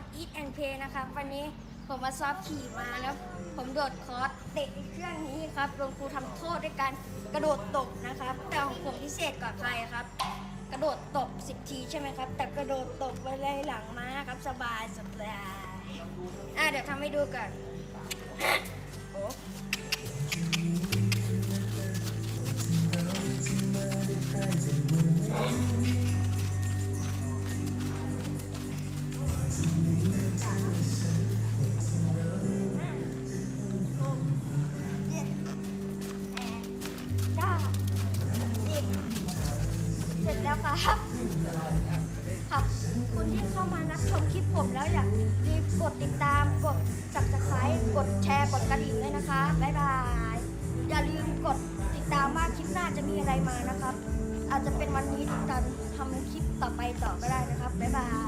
ส Eat and Play นะครับ วันนี้ผมมาซ้อมขี่มาแล้ว ผมโดดคอร์สเตะเครื่องนี้ครับโดนครูทำโทษด้วยการกระโดดตบนะครับ แต่ของผมพิเศษกว่าใครครับ กระโดดตบ10 ทีใช่ไหมครับ แต่กระโดดตบไว้เลยหลังม้าครับสบายสบายอะเดี๋ยวทำให้ดูก่อน แล้วครับขอบคุณที่เข้ามานับชมคลิปผมแล้วอยากรีบกดติดตามกดสับสับคลายกดแชร์กดกระดิ่งด้วยนะคะบ๊ายบาย อย่าลืมกดติดตามว่าคลิปหน้าจะมีอะไรมานะครับ อาจจะเป็นวันนี้ที่ตันทำคลิปต่อไปต่อก็ได้นะครับบ๊ายบาย